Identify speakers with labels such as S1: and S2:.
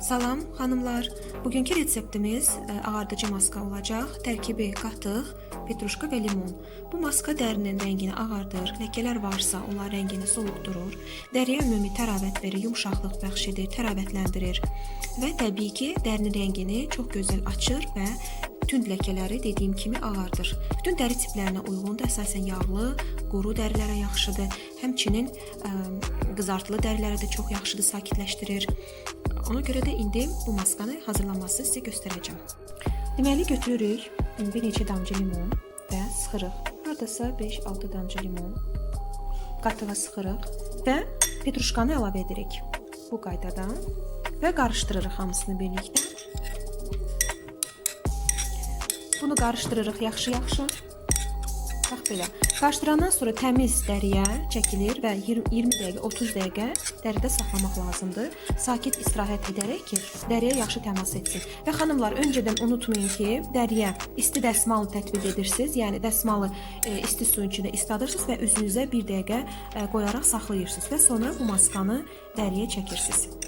S1: Salam xanımlar. Bugünkü reseptimiz e, ağardıcı maska olacaq. Tərkibi qatıq, petruşka və limon. Bu maska dərinin rəngini ağardır, ləkələr varsa onlar rəngini soluqdurur, dəriyə ümumi təravət verir, yumşaqlıq bəxş edir, təravətləndirir və təbii ki, dərinin rəngini çox gözəl açır və tünd ləkələri dediyim kimi ağardır. Bütün dəri tiplərinə uyğundur. Əsasən yağlı, quru dərilərə yaxşıdır. Həmçinin ə, qızartılı dərilərə də çox yaxşıdır, sakitləşdirir. Ona görə də indi bu maskanı hazırlanmasını sizə göstərəcəm. Deməli götürürük bir neçə damcı limon və sıxırıq. Hardasa 5-6 damcı limon qatığa sıxırıq və petruşkanı əlavə edirik. Bu qaydada və qarışdırırıq hamısını birlikdə. Bunu qarışdırırıq yaxşı-yaxşı. Belə. Qarışdırandan sonra təmiz dəriyə çəkilir və 20, 20 dəqiqə, 30 dəqiqə dəridə saxlamaq lazımdır. Sakit istirahət edərək ki, dəriyə yaxşı təmas etsin. Və xanımlar, öncədən unutmayın ki, dəriyə isti dəsmal tətbiq edirsiniz. Yəni dəsmalı e, isti suyun içində isladırsınız və üzünüzə 1 dəqiqə e, qoyaraq saxlayırsınız və sonra bu maskanı dəriyə çəkirsiniz.